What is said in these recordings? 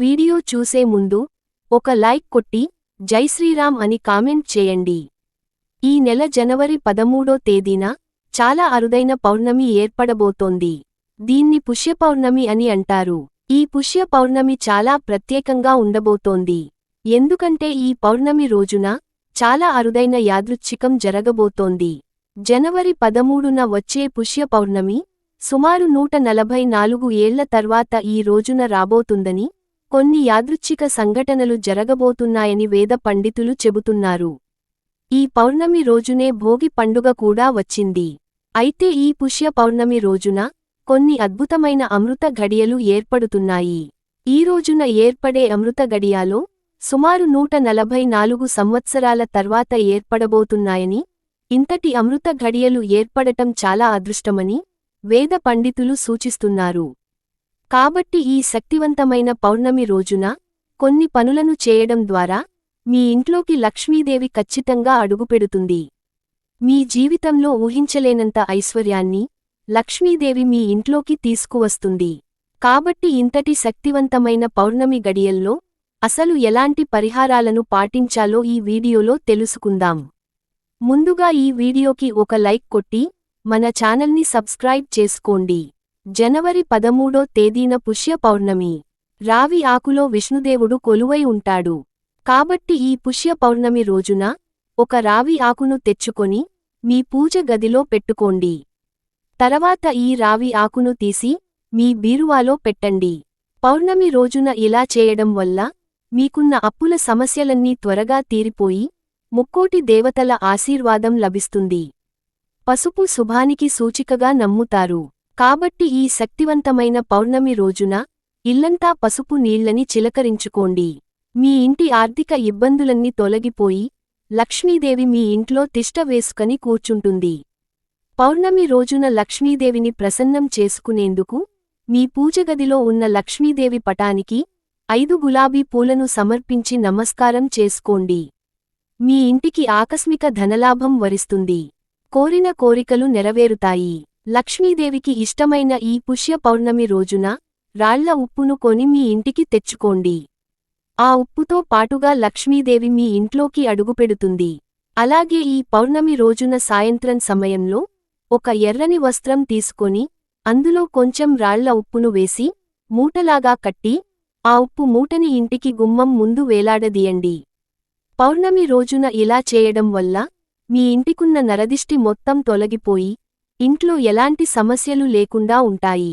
Video చూసే ముందు ఒక లైక్ కొట్టి జై శ్రీరామ్ అని కామెంట్ చేయండి. ఈ నెల జనవరి పదమూడో తేదీన చాలా అరుదైన పౌర్ణమి ఏర్పడబోతోంది. దీన్ని పుష్య పౌర్ణమి అని అంటారు. ఈ పుష్య పౌర్ణమి చాలా ప్రత్యేకంగా ఉండబోతోంది. ఎందుకంటే ఈ పౌర్ణమి రోజున చాలా అరుదైన యాదృచ్ఛికం జరగబోతోంది. జనవరి పదమూడున వచ్చే పుష్య పౌర్ణమి సుమారు నూట నలభై నాలుగు ఏళ్ళ తర్వాత ఈ రోజున రాబోతుందని కొన్ని యాదృచ్ఛిక సంఘటనలు జరగబోతున్నాయని వేద పండితులు చెబుతున్నారు. ఈ పౌర్ణమి రోజునే భోగి పండుగ కూడా వచ్చింది. అయితే ఈ పుష్య పౌర్ణమి రోజున కొన్ని అద్భుతమైన అమృత ఘడియలు ఏర్పడుతున్నాయి. ఈ రోజున ఏర్పడే అమృత గడియాలో సుమారు నూట నలభై నాలుగు సంవత్సరాల తర్వాత ఏర్పడబోతున్నాయని ఇంతటి అమృత ఘడియలు ఏర్పడటం చాలా అదృష్టమని వేద పండితులు సూచిస్తున్నారు. కాబట్టి ఈ శక్తివంతమైన పౌర్ణమి రోజున కొన్ని పనులను చేయడం ద్వారా మీ ఇంట్లోకి లక్ష్మీదేవి ఖచ్చితంగా అడుగుపెడుతుంది. మీ జీవితంలో ఊహించలేనంత ఐశ్వర్యాన్ని లక్ష్మీదేవి మీ ఇంట్లోకి తీసుకువస్తుంది. కాబట్టి ఇంతటి శక్తివంతమైన పౌర్ణమి గడియల్లో అసలు ఎలాంటి పరిహారాలను పాటించాలో ఈ వీడియోలో తెలుసుకుందాం. ముందుగా ఈ వీడియోకి ఒక లైక్ కొట్టి మన ఛానల్ని సబ్స్క్రైబ్ చేసుకోండి. జనవరి పదమూడో తేదీన పుష్య పౌర్ణమి. రావి ఆకులో విష్ణుదేవుడు కొలువై ఉంటాడు. కాబట్టి ఈ పుష్య పౌర్ణమి రోజున ఒక రావి ఆకును తెచ్చుకొని మీ పూజ గదిలో పెట్టుకోండి. తర్వాత ఈ రావి ఆకును తీసి మీ బీరువాలో పెట్టండి. పౌర్ణమి రోజున ఇలా చేయడం వల్ల మీకున్న అప్పుల సమస్యలన్నీ త్వరగా తీరిపోయి ముక్కోటి దేవతల ఆశీర్వాదం లభిస్తుంది. పసుపు శుభానికి సూచికగా నమ్ముతారు. కాబట్టి ఈ శక్తివంతమైన పౌర్ణమి రోజున ఇల్లంతా పసుపు నీళ్ళని చిలకరించుకోండి. మీ ఇంటి ఆర్థిక ఇబ్బందులన్నీ తొలగిపోయి లక్ష్మీదేవి మీ ఇంట్లో తిష్ట వేసుకని కూర్చుంటుంది. పౌర్ణమి రోజున లక్ష్మీదేవిని ప్రసన్నం చేసుకునేందుకు మీ పూజగదిలో ఉన్న లక్ష్మీదేవి పటానికి ఐదు గులాబీ పూలను సమర్పించి నమస్కారం చేసుకోండి. మీ ఇంటికి ఆకస్మిక ధనలాభం వరిస్తుంది. కోరిన కోరికలు నెరవేరుతాయి. లక్ష్మీదేవికి ఇష్టమైన ఈ పుష్య పౌర్ణమి రోజున రాళ్ళ ఉప్పును కొని మీ ఇంటికి తెచ్చుకోండి. ఆ ఉప్పుతో పాటుగా లక్ష్మీదేవి మీ ఇంట్లోకి అడుగుపెడుతుంది. అలాగే ఈ పౌర్ణమి రోజున సాయంత్రం సమయంలో ఒక ఎర్రని వస్త్రం తీసుకొని అందులో కొంచెం రాళ్ళ ఉప్పును వేసి మూటలాగా కట్టి ఆ ఉప్పు మూటని ఇంటికి గుమ్మం ముందు వేలాడదీయండి. పౌర్ణమి రోజున ఇలా చేయడం వల్ల మీ ఇంటికున్న నరదిష్టి మొత్తం తొలగిపోయి ఇంట్లో ఎలాంటి సమస్యలు లేకుండా ఉంటాయి.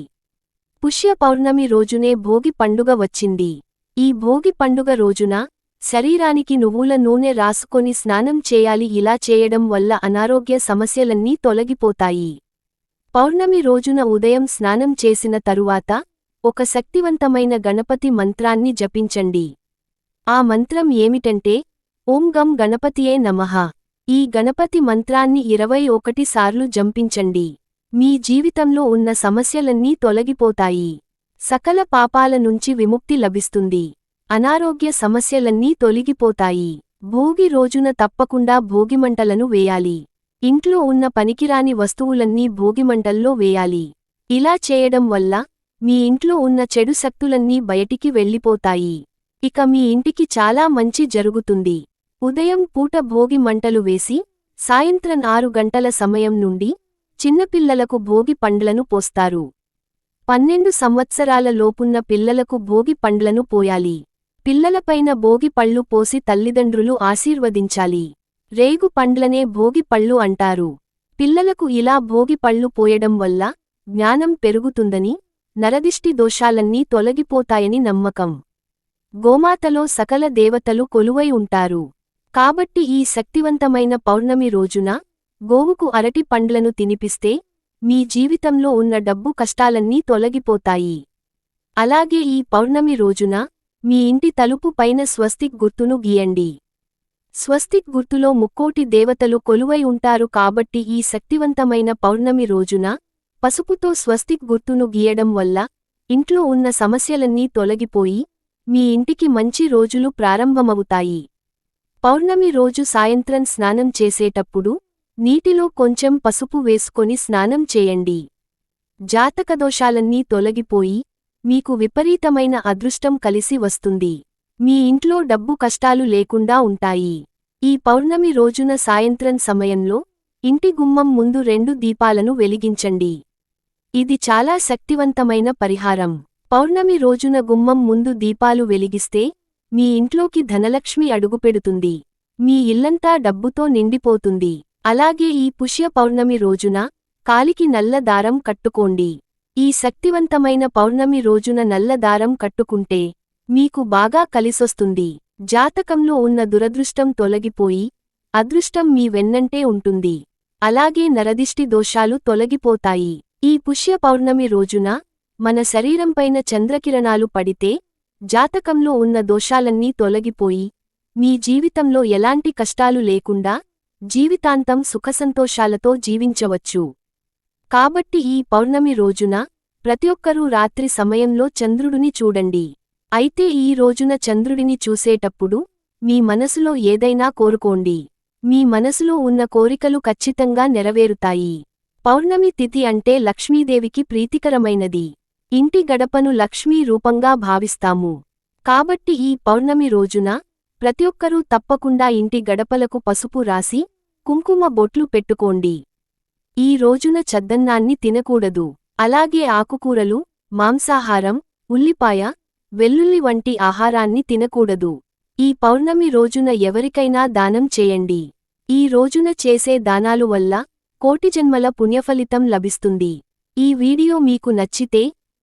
పుష్య పౌర్ణమి రోజునే భోగి పండుగ వచ్చింది. ఈ భోగి పండుగ రోజున శరీరానికి నువ్వుల నూనె రాసుకొని స్నానం చేయాలి ఇలా చేయడం వల్ల అనారోగ్య సమస్యలన్నీ తొలగిపోతాయి. పౌర్ణమి రోజున ఉదయం స్నానం చేసిన తరువాత ఒక శక్తివంతమైన గణపతి మంత్రాన్ని జపించండి. ఆ మంత్రం ఏమిటంటే ఓం గం గణపతియే నమః. ఈ గణపతి మంత్రాన్ని ఇరవై ఒకటి సార్లు జంపించండి. మీ జీవితంలో ఉన్న సమస్యలన్నీ తొలగిపోతాయి. సకల పాపాల నుంచి విముక్తి లభిస్తుంది. అనారోగ్య సమస్యలన్నీ తొలగిపోతాయి. భోగి రోజున తప్పకుండా భోగిమంటలను వేయాలి. ఇంట్లో ఉన్న పనికిరాని వస్తువులన్నీ భోగిమంటల్లో వేయాలి. ఇలా చేయడం వల్ల మీ ఇంట్లో ఉన్న చెడు శక్తులన్నీ బయటికి వెళ్ళిపోతాయి. ఇక మీ ఇంటికి చాలా మంచి జరుగుతుంది. ఉదయం పూట భోగి మంటలు వేసి సాయంత్రం ఆరు గంటల సమయం నుండి చిన్నపిల్లలకు భోగి పండ్లను పోస్తారు. పన్నెండు సంవత్సరాల లోపున్న పిల్లలకు భోగి పండ్లను పోయాలి. పిల్లలపైన భోగి పళ్ళు పోసి తల్లిదండ్రులు ఆశీర్వదించాలి. రేగు పండ్లనే భోగి పళ్ళు అంటారు. పిల్లలకు ఇలా భోగి పళ్ళు పోయడం వల్ల జ్ఞానం పెరుగుతుందని నరదిష్టి దోషాలన్నీ తొలగిపోతాయని నమ్మకం. గోమాతలో సకల దేవతలు కొలువై ఉంటారు. కాబట్టి ఈ శక్తివంతమైన పౌర్ణమి రోజున గోవుకు అరటి పండ్లను తినిపిస్తే మీ జీవితంలో ఉన్న డబ్బు కష్టాలన్నీ తొలగిపోతాయి. అలాగే ఈ పౌర్ణమి రోజున మీ ఇంటి తలుపు పైన స్వస్తిక్ గుర్తును గీయండి. స్వస్తిక్ గుర్తులో ముక్కోటి దేవతలు కొలువై ఉంటారు కాబట్టి ఈ శక్తివంతమైన పౌర్ణమి రోజున పసుపుతో స్వస్తిక్ గుర్తును గీయడం వల్ల ఇంట్లో ఉన్న సమస్యలన్నీ తొలగిపోయి మీ ఇంటికి మంచి రోజులు ప్రారంభమవుతాయి. పౌర్ణమి రోజు సాయంత్రం స్నానం చేసేటప్పుడు నీటిలో కొంచెం పసుపు వేసుకొని స్నానం చేయండి. జాతకదోషాలన్నీ తొలగిపోయి మీకు విపరీతమైన అదృష్టం కలిసి వస్తుంది. మీ ఇంట్లో డబ్బు కష్టాలు లేకుండా ఉంటాయి. ఈ పౌర్ణమి రోజున సాయంత్రం సమయంలో ఇంటి గుమ్మం ముందు రెండు దీపాలను వెలిగించండి. ఇది చాలా శక్తివంతమైన పరిహారం. పౌర్ణమి రోజున గుమ్మం ముందు దీపాలు వెలిగిస్తే మీ ఇంట్లోకి ధనలక్ష్మి అడుగుపెడుతుంది మీ ఇల్లంతా డబ్బుతో నిండిపోతుంది. అలాగే ఈ పుష్య పౌర్ణమి రోజున కాలికి నల్ల దారం కట్టుకోండి. ఈ శక్తివంతమైన పౌర్ణమి రోజున నల్ల దారం కట్టుకుంటే మీకు బాగా కలిసొస్తుంది. జాతకంలో ఉన్న దురదృష్టం తొలగిపోయి అదృష్టం మీ వెన్నంటే ఉంటుంది. అలాగే నరదిష్టి దోషాలు తొలగిపోతాయి. ఈ పుష్య పౌర్ణమి రోజున మన శరీరంపైన చంద్రకిరణాలు పడితే జాతకంలో ఉన్న దోషాలన్నీ తొలగిపోయి మీ జీవితంలో ఎలాంటి కష్టాలు లేకుండా జీవితాంతం సుఖసంతోషాలతో జీవించవచ్చు. కాబట్టి ఈ పౌర్ణమి రోజున ప్రతి ఒక్కరూ రాత్రి సమయంలో చంద్రుడిని చూడండి. అయితే ఈ రోజున చంద్రుడిని చూసేటప్పుడు మీ మనసులో ఏదైనా కోరుకోండి. మీ మనసులో ఉన్న కోరికలు ఖచ్చితంగా నెరవేరుతాయి. పౌర్ణమి తిథి అంటే లక్ష్మీదేవికి ప్రీతికరమైనది. ఇంటి గడపను లక్ష్మీ రూపంగా భావిస్తాము. కాబట్టి ఈ పౌర్ణమి రోజున ప్రతి ఒక్కరూ తప్పకుండా ఇంటి గడపలకు పసుపు రాసి కుంకుమ బొట్లు పెట్టుకోండి. ఈ రోజున చద్దన్నాన్ని తినకూడదు. అలాగే ఆకుకూరలు మాంసాహారం ఉల్లిపాయ వెల్లుల్లి వంటి ఆహారాన్ని తినకూడదు. ఈ పౌర్ణమి రోజున ఎవరికైనా దానం చేయండి. ఈ రోజున చేసే దానాలు వల్ల కోటి జన్మల పుణ్యఫలితం లభిస్తుంది. ఈ వీడియో మీకు నచ్చితే